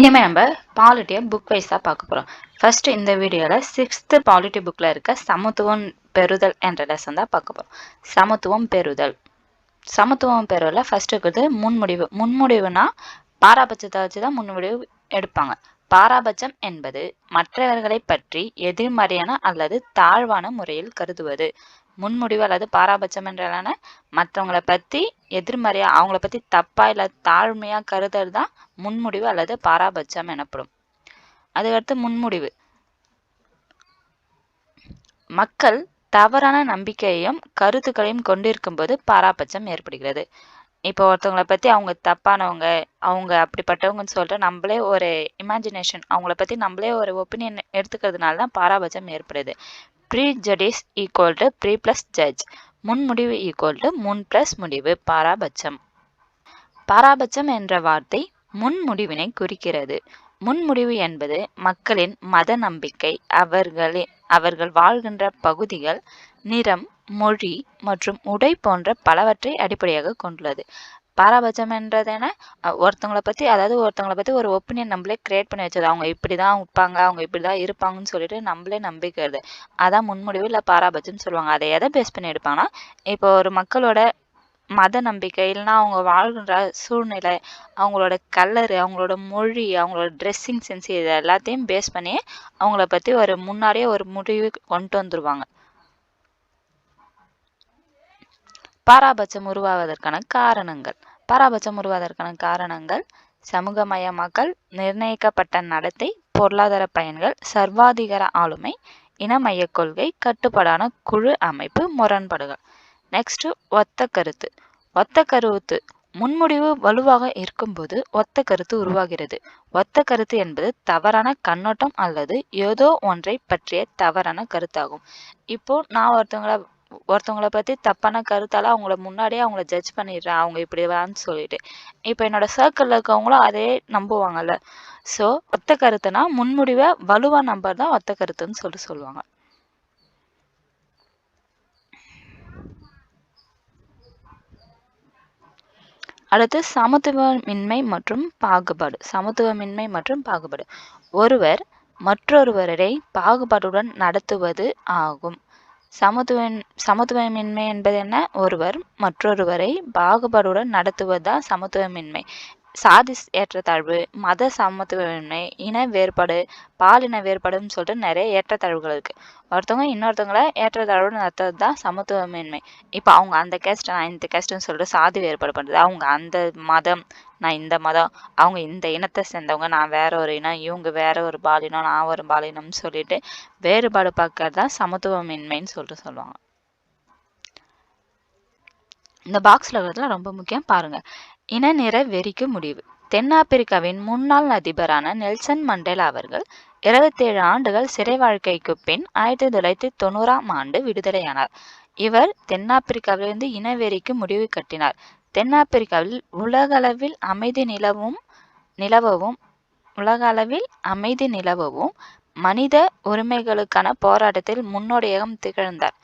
இனிமேல் நம்ம பாலிட்டியை புக் வைஸாக பார்க்க போகிறோம் ஃபர்ஸ்ட் இந்த வீடியோவில் சிக்ஸ்த்து பாலிட்டி புக்கில் இருக்க சமத்துவம் பெறுதல் என்ற லெசன் தான் பார்க்க போகிறோம் சமத்துவம் பெறுதல். சமத்துவம் பெறுதலில் ஃபர்ஸ்ட் இருக்குது முன்முடிவு. முன்முடிவுனா பாராபட்சத்தை வச்சு தான் முன்முடிவு எடுப்பாங்க. பாராபட்சம் என்பது மற்றவர்களை பற்றி எதிர்மறையான அல்லது தாழ்வான முறையில் கருதுவது. முன்முடிவு அல்லது பாராபட்சம் என்றாலான மற்றவங்களை பற்றி எதிர்மறையா அவங்கள பற்றி தப்பா இல்லை தாழ்மையாக கருதல் தான் முன்முடிவு அல்லது பாராபட்சம் எனப்படும். அதுக்கடுத்து முன்முடிவு. மக்கள் தவறான நம்பிக்கையையும் கருத்துக்களையும் கொண்டிருக்கும் போது பாராபட்சம் ஏற்படுகிறது. இப்போ ஒருத்தவங்களை பற்றி அவங்க தப்பானவங்க அவங்க அப்படிப்பட்டவங்கன்னு சொல்லிட்டு நம்மளே ஒரு இமேஜினேஷன் அவங்கள பற்றி நம்மளே ஒரு ஒப்பீனியன் எடுத்துக்கிறதுனால தான் பாராபட்சம் ஏற்படுது. Prejudice equal to pre plus judge முன்முடிவு equal to முன் ப்ளஸ் முடிவு. பாராபட்சம். பாராபட்சம் என்ற வார்த்தை முன்முடிவினை குறிக்கிறது. முன்முடிவு என்பது மக்களின் மத நம்பிக்கை அவர்களின் அவர்கள் வாழ்கின்ற பகுதிகள் நிறம் மொழி மற்றும் உடை போன்ற பலவற்றை அடிப்படையாக கொண்டுள்ளது. பாராபட்சம் என்றது என்ன பற்றி அதாவது ஒருத்தவங்களை பற்றி ஒரு ஒப்பீனியன் நம்மளே க்ரியேட் பண்ணி வச்சது. அவங்க இப்படி தான் விற்பாங்க அவங்க இப்படி தான் இருப்பாங்கன்னு சொல்லிட்டு நம்மளே நம்பிக்கிறது. அதான் முன்முடிவு இல்லை பாராபட்சம்னு சொல்லுவாங்க. அதை எதை பேஸ் பண்ணி எடுப்பாங்கன்னா இப்போ ஒரு மக்களோட மத நம்பிக்கை இல்லைன்னா அவங்க வாழ்கின்ற சூழ்நிலை அவங்களோட கலரு அவங்களோட மொழி அவங்களோட ட்ரெஸ்ஸிங் சென்ஸ் இது எல்லாத்தையும் பேஸ் பண்ணி அவங்கள பற்றி ஒரு முன்னாடியே ஒரு முடிவு கொண்டு வந்துருவாங்க. பாராபட்சம் உருவாவதற்கான காரணங்கள். பாரபட்சம் உருவாவதற்கான காரணங்கள் சமூகமயமாக்கல் நிர்ணயிக்கப்பட்ட நடத்தை பொருளாதார பயன்கள் சர்வாதிகார ஆளுமை இனமய கொள்கை கட்டுப்பாடான குழு அமைப்பு முரண்பாடுகள். நெக்ஸ்ட் ஒத்த கருத்து. ஒத்த கருத்து முன்முடிவு வலுவாக இருக்கும்போது ஒத்த கருத்து உருவாகிறது. ஒத்த கருத்து என்பது தவறான கண்ணோட்டம் அல்லது ஏதோ ஒன்றை பற்றிய தவறான கருத்தாகும். இப்போ நான் ஒருத்தவங்கள ஒருத்தவங்கள பற்றி தப்பான கருத்தால அவங்கள முன்னாடியே அவங்கள ஜட்ஜ் பண்ணிடுறேன் அவங்க இப்படிவான்னு சொல்லிட்டு. இப்போ என்னோட சர்க்கிளில் இருக்கவங்களும் அதே நம்புவாங்கல்ல. ஸோ ஒத்த கருத்துனா முன்முடிவை வலுவாக நம்பர் தான் ஒத்த கருத்துன்னு சொல்லி சொல்லுவாங்க. அடுத்து சமத்துவமின்மை மற்றும் பாகுபாடு. சமத்துவமின்மை மற்றும் பாகுபாடு. ஒருவர் மற்றொருவரை பாகுபாடுடன் நடத்துவது ஆகும். சமத்துவன் சமத்துவமின்மை என்பது என்ன? ஒருவர் மற்றொருவரை பாகுபாடுடன் நடத்துவதுதான் சமத்துவமின்மை. சாதி ஏற்றத்தாழ்வு மத சமத்துவமின்மை இன வேறுபாடு பாலின வேறுபாடுன்னு சொல்லிட்டு நிறைய ஏற்றத்தாழ்வுகள் இருக்குது ஒருத்தவங்க இன்னொருத்தவங்கள ஏற்றத்தாழ்வு நடத்துறது தான் சமத்துவமின்மை. இப்போ அவங்க அந்த கேஸ்ட் நான் இந்த கேஸ்ட்னு சொல்லிட்டு சாதி வேறுபாடு பண்ணுறது அவங்க அந்த மதம் நான் இந்த மதம் அவங்க இந்த இனத்தை சேர்ந்தவங்க நான் வேற ஒரு இனம் இவங்க வேற ஒரு பாலினம் நான் ஒரு பாலினம்னு சொல்லிட்டு வேறுபாடு பார்க்கறது தான் சமத்துவமின்மைன்னு சொல்லிட்டு சொல்லுவாங்க. இந்த பாக்ஸில் இருக்கிறதுலாம் ரொம்ப முக்கியம். பாருங்க. இனநிற வெறிக்கு முடிவு. தென்னாப்பிரிக்காவின் முன்னாள் அதிபரான நெல்சன் மண்டேலா அவர்கள் இருபத்தேழு ஆண்டுகள் சிறை வாழ்க்கைக்கு பின் ஆயிரத்தி தொள்ளாயிரத்தி தொண்ணூறாம் ஆண்டு விடுதலையானார். இவர் தென்னாப்பிரிக்காவிலிருந்து இனவெறிக்கு முடிவு கட்டினார். தென்னாப்பிரிக்காவில் உலகளவில் அமைதி நிலவும் நிலவவும் உலக அளவில் அமைதி நிலவவும் மனித உரிமைகளுக்கான போராட்டத்தில் முன்னோடியாக திகழ்ந்தார்.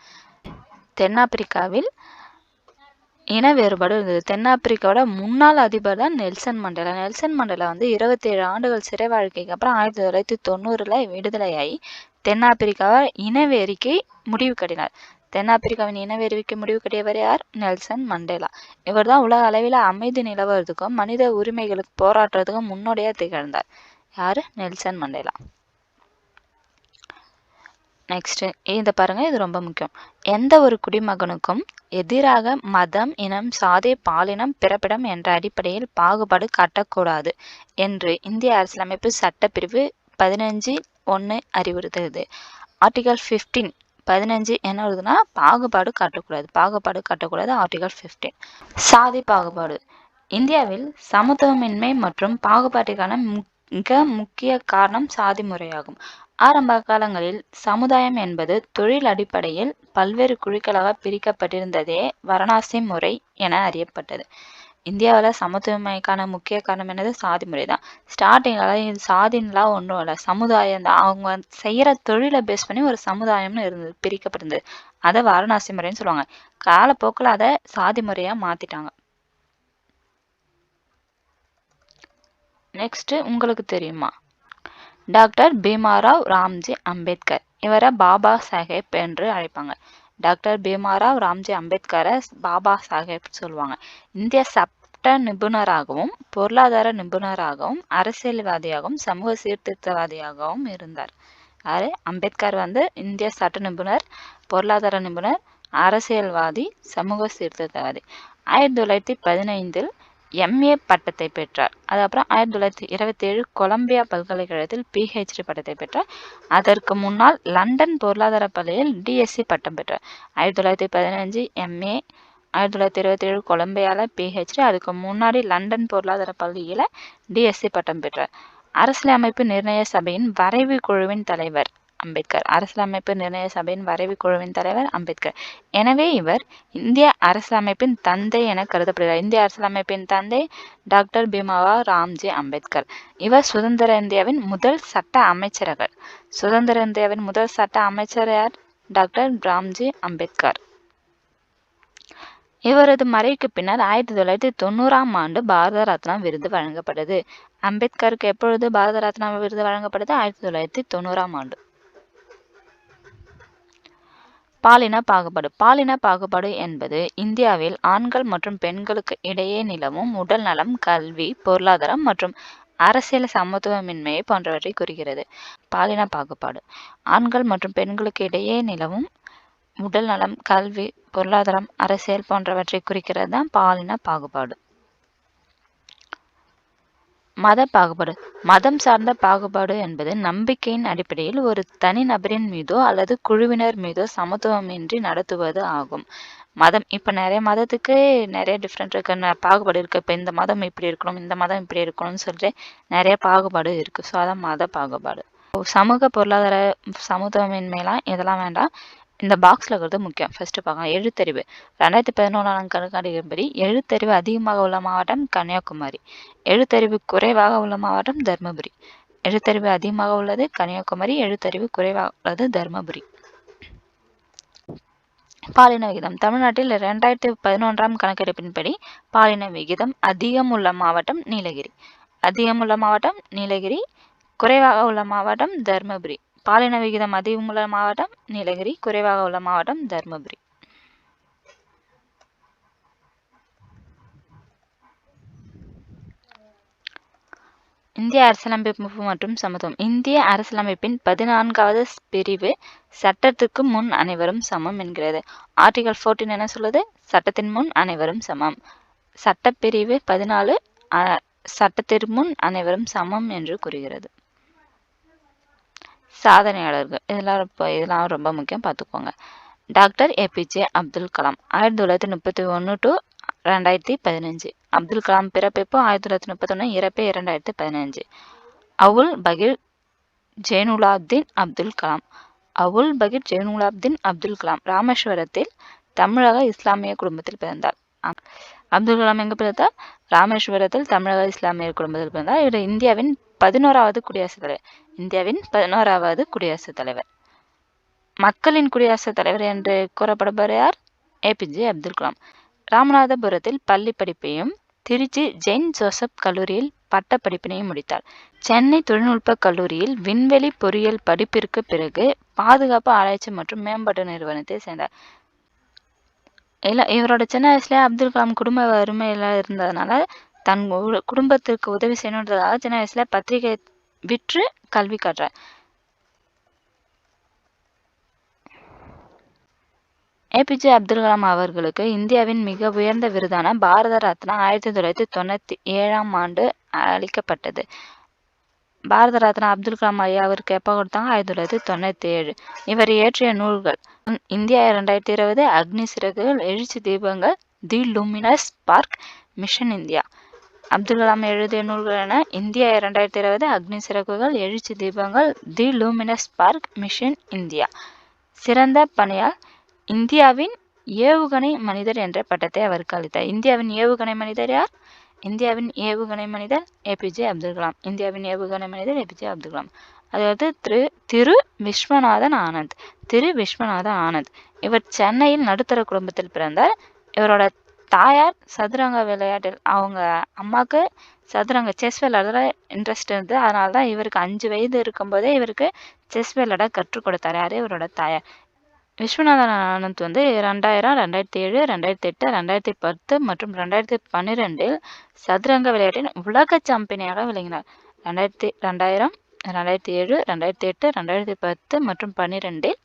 தென்னாப்பிரிக்காவில் இன வேறுபாடு இருந்தது. தென்னாப்பிரிக்காவோட முன்னாள் அதிபர் தான் நெல்சன் மண்டேலா. நெல்சன் மண்டேலா வந்து இருபத்தேழு ஆண்டுகள் சிறை வாழ்க்கைக்கு அப்புறம் ஆயிரத்தி தொள்ளாயிரத்தி தொண்ணூறில் விடுதலையாகி தென்னாப்பிரிக்காவை இனவெறிக்கு முடிவு கட்டினார். தென்னாப்பிரிக்காவின் இனவெறிக்கு முடிவு கட்டியவர் யார்? Nelson Mandela. இவர் தான் உலக அளவில் அமைதி நிலவுறதுக்கும் மனித உரிமைகளுக்கு போராடுறதுக்கும் முன்னோடியாக திகழ்ந்தார். யார்? Nelson Mandela. நெக்ஸ்ட்டு இதை பாருங்க இது ரொம்ப முக்கியம். எந்த ஒரு குடிமகனுக்கும் எதிராக மதம் இனம் சாதி பாலினம் பிறப்பிடம் என்ற அடிப்படையில் பாகுபாடு காட்டக்கூடாது என்று இந்திய அரசியலமைப்பு சட்டப்பிரிவு பதினஞ்சு ஒன்று அறிவுறுத்துகிறது. ஆர்டிகல் ஃபிஃப்டீன் பதினஞ்சு என்ன வருதுன்னா பாகுபாடு காட்டக்கூடாது பாகுபாடு காட்டக்கூடாது ஆர்டிகல் ஃபிஃப்டீன் சாதி பாகுபாடு. இந்தியாவில் சமத்துவமின்மை மற்றும் பாகுபாட்டிற்கான மிக முக்கிய காரணம் சாதி முறையாகும். ஆரம்ப காலங்களில் சமுதாயம் என்பது தொழில் அடிப்படையில் பல்வேறு குழுக்களாக பிரிக்கப்பட்டிருந்ததே வரணாசி முறை என அறியப்பட்டது. இந்தியாவில் சமத்துவமைக்கான முக்கிய காரணம் என்னது? சாதி முறை தான் ஸ்டார்டிங்கில் இது சாதின்லாம் ஒன்றும் இல்லை. சமுதாயம் தான் அவங்க செய்கிற தொழிலை பேஸ் பண்ணி ஒரு சமுதாயம்னு இருந்தது பிரிக்கப்பட்டிருந்தது. அதை வாரணாசி முறைன்னு சொல்லுவாங்க. காலப்போக்கில் அதை சாதி முறையாக மாற்றிட்டாங்க நெக்ஸ்ட்டு உங்களுக்கு தெரியுமா? டாக்டர் பீமாராவ் ராம்ஜி அம்பேத்கர். இவரை பாபா சாஹேப் என்று அழைப்பாங்க. டாக்டர் பீமாராவ் ராம்ஜி அம்பேத்கரை பாபா சாஹேப் சொல்லுவாங்க. இந்திய சட்ட நிபுணராகவும் பொருளாதார நிபுணராகவும் அரசியல்வாதியாகவும் சமூக சீர்திருத்தவாதியாகவும் இருந்தார். யாரு? அம்பேத்கர் வந்து இந்திய சட்ட நிபுணர் பொருளாதார நிபுணர் அரசியல்வாதி சமூக சீர்திருத்தவாதி. ஆயிரத்தி தொள்ளாயிரத்தி பதினைந்தில் எம்ஏ பட்டத்தை பெற்றார். அதுக்கப்புறம் ஆயிரத்தி தொள்ளாயிரத்தி இருபத்தி ஏழு கொலம்பியா பல்கலைக்கழகத்தில் பிஹெச்டி பட்டத்தை பெற்றார். அதற்கு முன்னால் லண்டன் பொருளாதார பள்ளியில் டிஎஸ்சி பட்டம் பெற்றார். ஆயிரத்தி தொள்ளாயிரத்தி பதினஞ்சு எம்ஏ ஆயிரத்தி தொள்ளாயிரத்தி இருபத்தி ஏழு கொலம்பியாவில் பிஹெச்டி அதுக்கு முன்னாடி லண்டன் பொருளாதார பள்ளியில் டிஎஸ்சி பட்டம் பெற்றார். அரசியலமைப்பு நிர்ணய சபையின் வரைவு குழுவின் தலைவர். அம்பேத்கர். அரசியலமைப்பு நிர்ணய சபையின் வரைவு குழுவின் தலைவர் அம்பேத்கர். எனவே இவர் இந்திய அரசியலமைப்பின் தந்தை என கருதப்படுகிறார். இந்திய அரசியலமைப்பின் தந்தை டாக்டர் பீமாவா ராம்ஜி அம்பேத்கர். இவர் சுதந்திர இந்தியாவின் முதல் சட்ட அமைச்சர்கள். சுதந்திர இந்தியாவின் முதல் சட்ட அமைச்சர் யார்? டாக்டர் ராம்ஜி அம்பேத்கர். இவரது மறைவுக்கு பின்னர் ஆயிரத்தி தொள்ளாயிரத்தி தொண்ணூறாம் ஆண்டு பாரத ரத்னா விருது வழங்கப்பட்டது. அம்பேத்கருக்கு எப்பொழுது பாரத ரத்னா விருது வழங்கப்பட்டது? ஆயிரத்தி தொள்ளாயிரத்தி தொண்ணூறாம் ஆண்டு. பாலின பாகுபாடு. பாலின பாகுபாடு என்பது இந்தியாவில் ஆண்கள் மற்றும் பெண்களுக்கு இடையே நிலவும் உடல் நலம் கல்வி பொருளாதாரம் மற்றும் அரசியல் சமத்துவமின்மையை போன்றவற்றை குறிக்கிறது. பாலின பாகுபாடு. ஆண்கள் மற்றும் பெண்களுக்கு இடையே நிலவும் உடல் நலம் கல்வி பொருளாதாரம் அரசியல் போன்றவற்றை குறிக்கிறது தான் பாலின பாகுபாடு. மத பாகுபாடு. மதம் சார்ந்த பாகுபாடு என்பது நம்பிக்கையின் அடிப்படையில் ஒரு தனி நபரின் மீதோ அல்லது குழுவினர் மீதோ சமத்துவமின்றி நடத்துவது ஆகும். மதம் இப்போ நிறைய மதத்துக்கு நிறைய டிஃப்ரெண்ட் இருக்கு. பாகுபாடு இருக்கு. இப்போ இந்த மதம் இப்படி இருக்கணும் இந்த மதம் இப்படி இருக்கணும்னு சொல்லிட்டு நிறைய பாகுபாடு இருக்கு. ஸோ அதான் மத பாகுபாடு. சமூக பொருளாதார சமத்துவமின்மைலாம் இதெல்லாம் வேண்டாம். இந்த பாக்ஸில் இருக்கிறது முக்கியம். ஃபர்ஸ்ட் பார்க்கலாம். எழுத்தறிவு. ரெண்டாயிரத்தி பதினொன்றாம் கணக்காடியின்படி எழுத்தறிவு அதிகமாக உள்ள மாவட்டம் கன்னியாகுமரி. எழுத்தறிவு குறைவாக உள்ள மாவட்டம் தர்மபுரி. எழுத்தறிவு அதிகமாக உள்ளது கன்னியாகுமரி. எழுத்தறிவு குறைவாக உள்ளது தர்மபுரி. பாலின விகிதம். தமிழ்நாட்டில் இரண்டாயிரத்தி பதினொன்றாம் கணக்கெடுப்பின்படி பாலின விகிதம் அதிகம் உள்ள மாவட்டம் நீலகிரி. அதிகம் உள்ள மாவட்டம் நீலகிரி. குறைவாக உள்ள மாவட்டம் தர்மபுரி. பாலின விகிதம் அதிகம் உள்ள மாவட்டம் நீலகிரி குறைவாக உள்ள மாவட்டம் தர்மபுரி. இந்திய அரசியலமைப்பு மற்றும் சமத்துவம். இந்திய அரசியலமைப்பின் பதினான்காவது பிரிவு சட்டத்துக்கு முன் அனைவரும் சமம் என்கிறது. ஆர்டிகல் 14 என்ன சொல்லுது? சட்டத்தின் முன் அனைவரும் சமம். சட்டப்பிரிவு பதினாலு அ- சட்டத்திற்கு முன் அனைவரும் சமம் என்று கூறுகிறது. சாதனையாளர்கள். இதெல்லாம் இப்போ இதெல்லாம் ரொம்ப முக்கியம். பார்த்துக்கோங்க. Doctor APJ Abdul Kalam. ஆயிரத்தி தொள்ளாயிரத்தி முப்பத்தி ஒன்று டு ரெண்டாயிரத்தி பதினஞ்சு. அப்துல் கலாம் பிறப்பிப்பு ஆயிரத்தி தொள்ளாயிரத்தி முப்பத்தொன்று இறப்பு இரண்டாயிரத்தி பதினஞ்சு. அவுல் பகீர் ஜெயினுலாப்தீன் அப்துல் கலாம். அவுல் பகீர் ஜெயினுலாப்தீன் அப்துல் கலாம் ராமேஸ்வரத்தில் தமிழக இஸ்லாமிய குடும்பத்தில் பிறந்தார். அப்துல் கலாம் எங்கே பிறந்தார்? ராமேஸ்வரத்தில் தமிழக இஸ்லாமிய குடும்பத்தில் பிறந்தார். இவர் இந்தியாவின் பதினோராவது குடியரசுத் தலைவர். இந்தியாவின் பதினோராவது குடியரசுத் தலைவர். மக்களின் குடியரசுத் தலைவர் என்று கூறப்படுபவர் யார்? ஏபிஜே அப்துல் கலாம். ராமநாதபுரத்தில் பள்ளி படிப்பையும் திருச்சி ஜெயின் ஜோசப் கல்லூரியில் பட்டப்படிப்பினையும் முடித்தார். சென்னை தொழில்நுட்ப கல்லூரியில் விண்வெளி பொறியியல் படிப்பிற்கு பிறகு பாதுகாப்பு ஆராய்ச்சி மற்றும் மேம்பாட்டு நிறுவனத்தை சேர்ந்தார். இல்லை இவரோட சின்ன வயசுல அப்துல் கலாம் குடும்ப வறுமையில இருந்ததுனால தன் குடும்பத்திற்கு உதவி செய்யணுன்றதாக சின்ன வயசுல பத்திரிகை விற்று கல்வி கற்றார். ஏபிஜே அப்துல் கலாம் அவர்களுக்கு இந்தியாவின் மிக உயர்ந்த விருதான பாரத ரத்னா ஆயிரத்தி தொள்ளாயிரத்தி தொண்ணூத்தி ஏழாம் ஆண்டு அளிக்கப்பட்டது. பாரத ரத்னா அப்துல் கலாம் ஐயா அவருக்கு எப்போ கொடுத்தாங்க? ஆயிரத்தி தொள்ளாயிரத்தி தொண்ணூத்தி ஏழு இவர் இயற்றிய நூல்கள் இந்தியா இரண்டாயிரத்தி இருபது Agni Siragugal Ezhuchi Deepangal the luminous park mission India. Abdul Kalam எழுதிய நூல்கள் என இந்தியா இரண்டாயிரத்தி இருபது Agni Siragugal Ezhuchi Deepangal the luminous park mission India. சிறந்த பணியால் இந்தியாவின் ஏவுகணை மனிதர் என்ற பட்டத்தை அவருக்கு அளித்தார். இந்தியாவின் ஏவுகணை மனிதர் யார்? இந்தியாவின் ஏவுகணை மனிதர் ஏபிஜே அப்துல் கலாம். இந்தியாவின் ஏவுகணை மனிதர் ஏபிஜே அப்துல் கலாம். அதாவது திரு திரு விஸ்வநாதன் ஆனந்த். திரு விஸ்வநாதன் ஆனந்த். இவர் சென்னையில் நடுத்தர குடும்பத்தில் பிறந்தார். இவரோட தாயார் சதுரங்க விளையாட்டில் அவங்க அம்மாவுக்கு சதுரங்க செஸ் விளையாடுறதுல இன்ட்ரெஸ்ட் இருந்தது அதனால தான் இவருக்கு அஞ்சு வயது இருக்கும்போதே இவருக்கு செஸ் விளையாட கற்றுக் கொடுத்தாரு. இவரோட தாயார். விஸ்வநாதன் ஆனந்த் வந்து ரெண்டாயிரம் ரெண்டாயிரத்தி ஏழு ரெண்டாயிரத்தி எட்டு ரெண்டாயிரத்தி பத்து மற்றும் ரெண்டாயிரத்தி பன்னிரெண்டில் சதுரங்க விளையாட்டின் உலக சாம்பியனாக விளங்கினார். ரெண்டாயிரத்தி ரெண்டாயிரம் ரெண்டாயிரத்தி ஏழு ரெண்டாயிரத்தி எட்டு ரெண்டாயிரத்தி பத்து மற்றும் பன்னிரெண்டில்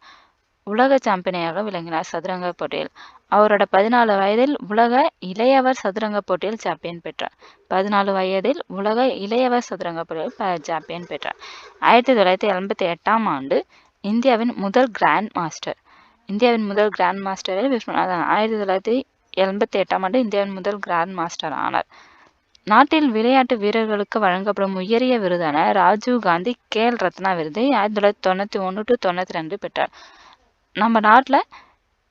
உலக சாம்பியனாக விளங்கினார் சதுரங்க போட்டியில். அவரோட பதினாலு வயதில் உலக இளையவர் சதுரங்க போட்டியில் சாம்பியன் பெற்றார். பதினாலு வயதில் உலக இளையவர் சதுரங்க போட்டியில் சாம்பியன் பெற்றார். ஆயிரத்தி தொள்ளாயிரத்தி எண்பத்தி எட்டாம் ஆண்டு இந்தியாவின் முதல் கிராண்ட் மாஸ்டர். இந்தியாவின் முதல் கிராண்ட் மாஸ்டரில் விஸ்வநாதன் ஆயிரத்தி தொள்ளாயிரத்தி எண்பத்தி எட்டாம் ஆண்டு இந்தியாவின் முதல் கிராண்ட் மாஸ்டர் ஆனார். நாட்டில் விளையாட்டு வீரர்களுக்கு வழங்கப்படும் உயரிய விருதான ராஜீவ் காந்தி கேல் ரத்னா விருதை ஆயிரத்தி தொள்ளாயிரத்தி தொண்ணூற்றி ஒன்று டு தொண்ணூற்றி ரெண்டு பெற்றார். நம்ம நாட்டில்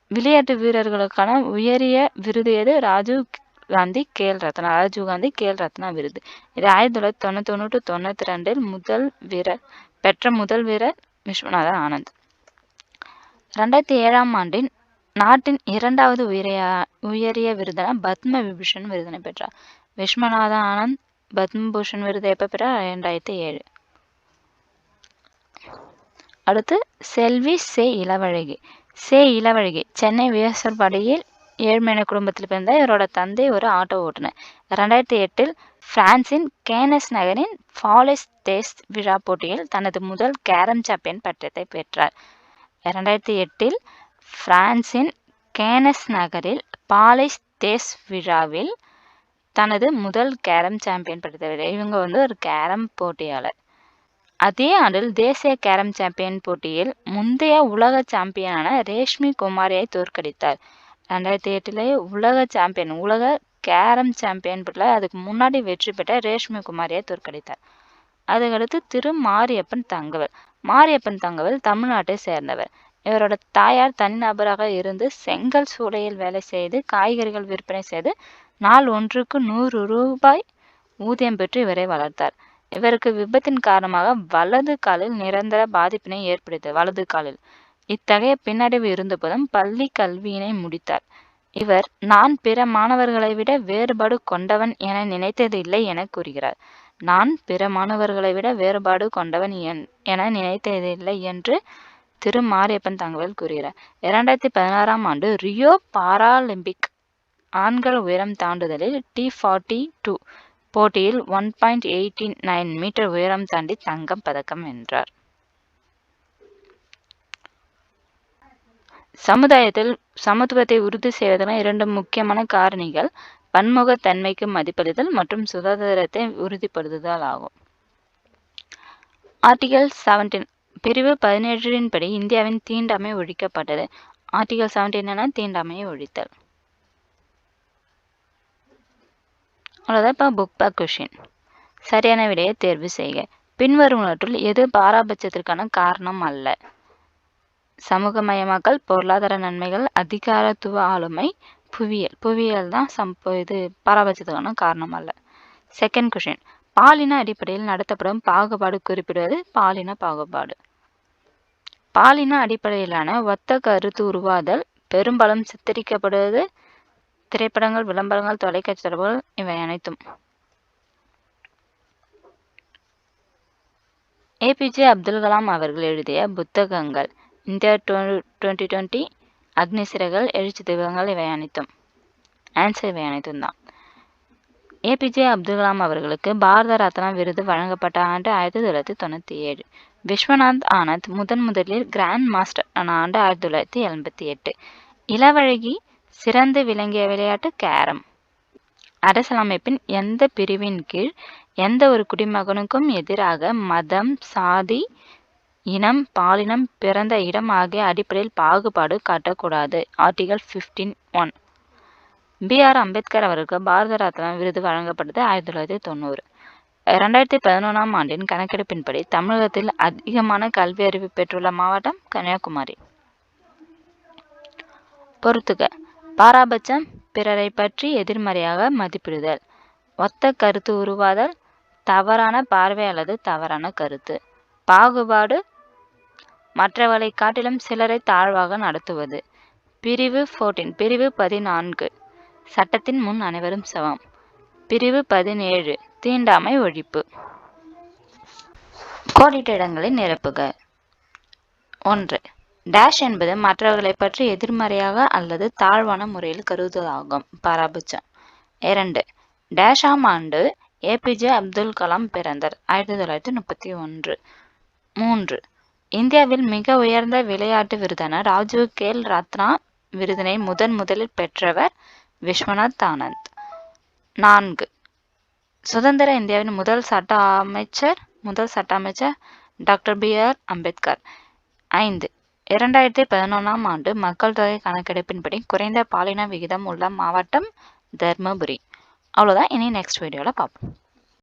விளையாட்டு வீரர்களுக்கான உயரிய விருது எது? ராஜீவ் காந்தி கேல் ரத்னா. ராஜீவ் காந்தி கேல் ரத்னா விருது. இது ஆயிரத்தி தொள்ளாயிரத்தி தொண்ணூற்றி ஒன்று டு தொண்ணூற்றி ரெண்டில் முதல் வீரர் பெற்ற முதல் வீரர் விஸ்வநாதன் ஆனந்த். ரெண்டாயிரத்தி ஏழாம் ஆண்டின் நாட்டின் இரண்டாவது உயரிய உயரிய விருதான பத்ம விபூஷன் விருதினை பெற்றார். விஸ்வநாதன் ஆனந்த் பத்மபூஷன் விருது எப்போ பெற்றார்? ரெண்டாயிரத்தி ஏழு. அடுத்து செல்வி சே இளவழகி. சே இளவழகி. சென்னை வியசர்பாடியில் ஏழ்மையான குடும்பத்தில் பிறந்த இவரோட தந்தை ஒரு ஆட்டோ ஓட்டுநர் ரெண்டாயிரத்தி எட்டில் பிரான்சின் கேனஸ் நகரின் ஃபாலிஸ் தேஸ் விழா போட்டியில் தனது முதல் கேரம் சாம்பியன் பட்டத்தை பெற்றார். இரண்டாயிரத்தி எட்டில் பிரான்சின் கேனஸ் நகரில் பாலிஸ் தேஸ் விழாவில் தனது முதல் கேரம் சாம்பியன் பட்டத்தை இவங்க வந்து ஒரு கேரம் போட்டியாளர். அதே ஆண்டில் தேசிய கேரம் சாம்பியன் போட்டியில் முந்தைய உலக சாம்பியனான ரேஷ்மி குமாரியை தோற்கடித்தார். ரெண்டாயிரத்தி எட்டிலே உலக சாம்பியன் உலக கேரம் சாம்பியன் போட்டியில் அதுக்கு முன்னாடி வெற்றி பெற்ற ரேஷ்மி குமாரியை தோற்கடித்தார். அதுக்கடுத்து திரு மாரியப்பன் தங்கவேல். மாரியப்பன் தங்கவேல் தமிழ்நாட்டை சேர்ந்தவர். இவரோட தாயார் தனிநபராக இருந்து செங்கல் சூளையில் வேலை செய்து காய்கறிகள் விற்பனை செய்து நாள் ஒன்றுக்கு நூறு ரூபாய் ஊதியம் பெற்று இவரை வளர்த்தார். இவருக்கு விபத்தின் காரணமாக வலது காலில் நிரந்தர பாதிப்பினை ஏற்படுத்தியது. வலது காலில். இத்தகைய பின்னடைவு இருந்தபோதும் பள்ளி கல்வியினை முடித்தார். இவர் நான் பிற மாணவர்களை விட வேறுபாடு கொண்டவன் என நினைத்தது இல்லை என கூறுகிறார். நான் பிற மாணவர்களை விட வேறுபாடு கொண்டவன் என்- என நினைத்ததில்லை என்று திரு. மாரியப்பன் தங்கவேல் கூறுகிறார். இரண்டாயிரத்தி பதினாறாம் ஆண்டு ரியோ பாராலிம்பிக் ஆண்கள் உயரம் தாண்டுதலில் டி ஃபார்ட்டி டூ போட்டியில் one point eighty nine metre உயரம் தாண்டி தங்கம் பதக்கம் வென்றார். சமுதாயத்தில் சமத்துவத்தை உறுதி செய்வதற்கான இரண்டு முக்கியமான காரணிகள் பன்முகத்தன்மைக்கு மதிப்பளித்தல் மற்றும் சுதந்திரத்தை உறுதிப்படுத்துதல் ஆகும். ஆர்டிகல் செவன்டீன் பிரிவு பதினேழின்படி இந்தியாவின் தீண்டாமை ஒழிக்கப்பட்டது. ஆர்டிகல் செவன்டீன் என தீண்டாமையை ஒழித்தல். அவ்வளோதான் இப்போ புக் பேக் கொஷின் சரியான விடையை தேர்வு செய்க. பின்வருவனற்றுள் எது பாராபட்சத்திற்கான காரணம் அல்ல? சமூகமயமாக்கல் பொருளாதார நன்மைகள் அதிகாரத்துவ ஆளுமை புவியியல். புவியியல் தான் சம் இது பாராபட்சத்துக்கான காரணம் அல்ல. செகண்ட் கொஷின் பாலின அடிப்படையில் நடத்தப்படும் பாகுபாடு குறிப்பிடுவது பாலின பாகுபாடு. பாலின அடிப்படையிலான ஒத்த கருத்து உருவாதல் பெரும்பாலும் சித்தரிக்கப்படுவது திரைப்படங்கள் விளம்பரங்கள் தொலைக்காட்சி தொடர்புகள் இவை அனைத்தும். ஏபிஜே அப்துல் கலாம் அவர்கள் எழுதிய புத்தகங்கள் இந்தியா டுவெண்ட்டி டுவெண்ட்டி அக்னி சிறகுகள் எழுச்சி தீபங்கள் இவை அனைத்தும். ஆன்சர் இவை அனைத்தும் தான். ஏபிஜே அப்துல் கலாம் அவர்களுக்கு பாரத ரத்னா விருது வழங்கப்பட்ட ஆண்டு ஆயிரத்தி தொள்ளாயிரத்தி தொண்ணூற்றி ஏழு. விஸ்வநாத் ஆனந்த் முதன் முதலில் கிராண்ட் மாஸ்டர் ஆன ஆண்டு ஆயிரத்தி தொள்ளாயிரத்தி எண்பத்தி எட்டு. இளவழகி சிறந்து விளங்கிய விளையாட்டு கேரம். அரசியலமைப்பின் எந்த பிரிவின் கீழ் எந்த ஒரு குடிமகனுக்கும் எதிராக மதம் சாதி இனம் பாலினம் பிறந்த இடம் ஆகிய அடிப்படையில் பாகுபாடு காட்டக்கூடாது. Article fifteen one B R Ambedkar அவருக்கு பாரத ரத்னா விருது வழங்கப்பட்டது ஆயிரத்தி தொள்ளாயிரத்தி தொண்ணூறு. இரண்டாயிரத்தி பதினொன்றாம் ஆண்டின் கணக்கெடுப்பின்படி தமிழகத்தில் அதிகமான கல்வி அறிவு பெற்றுள்ள மாவட்டம் கன்னியாகுமரி. பொறுத்துக. பாராபட்சம் பிறரை பற்றி எதிர்மறையாக மதிப்பிடுதல். ஒத்த கருத்து உருவாதல் தவறான பார்வை அல்லது தவறான கருத்து. பாகுபாடு மற்றவர்களை காட்டிலும் சிலரை தாழ்வாக நடத்துவது. பிரிவு ஃபோர்டீன் பிரிவு பதினான்கு. சட்டத்தின் முன் அனைவரும் சமம். பிரிவு பதினேழு தீண்டாமை ஒழிப்பு. கோடிட்ட இடங்களை நிரப்புக. ஒன்று டேஷ் என்பது மற்றவர்களை பற்றி எதிர்மறையாக அல்லது தாழ்வான முறையில் கருதுவதாகும் பாராபட்சம். இரண்டு. டேஷாம் ஆண்டு ஏபிஜே அப்துல் கலாம் பிறந்தார். ஆயிரத்தி தொள்ளாயிரத்தி முப்பத்தி ஒன்று. மூன்று. இந்தியாவில் மிக உயர்ந்த விளையாட்டு விருதான ராஜீவ் கேல் ரத்னா விருதினை முதன் முதலில் பெற்றவர் விஸ்வநாத் ஆனந்த். நான்கு. சுதந்திர இந்தியாவின் முதல் சட்ட அமைச்சர் முதல் சட்ட அமைச்சர் டாக்டர் பி ஆர் அம்பேத்கர். ஐந்து. இரண்டாயிரத்தி பதினொன்றாம் ஆண்டு மக்கள் தொகை கணக்கெடுப்பின்படி குறைந்த பாலின விகிதம் உள்ள மாவட்டம் தர்மபுரி. அவ்வளோதான் இனி நெக்ஸ்ட் வீடியோவில் பார்ப்போம்.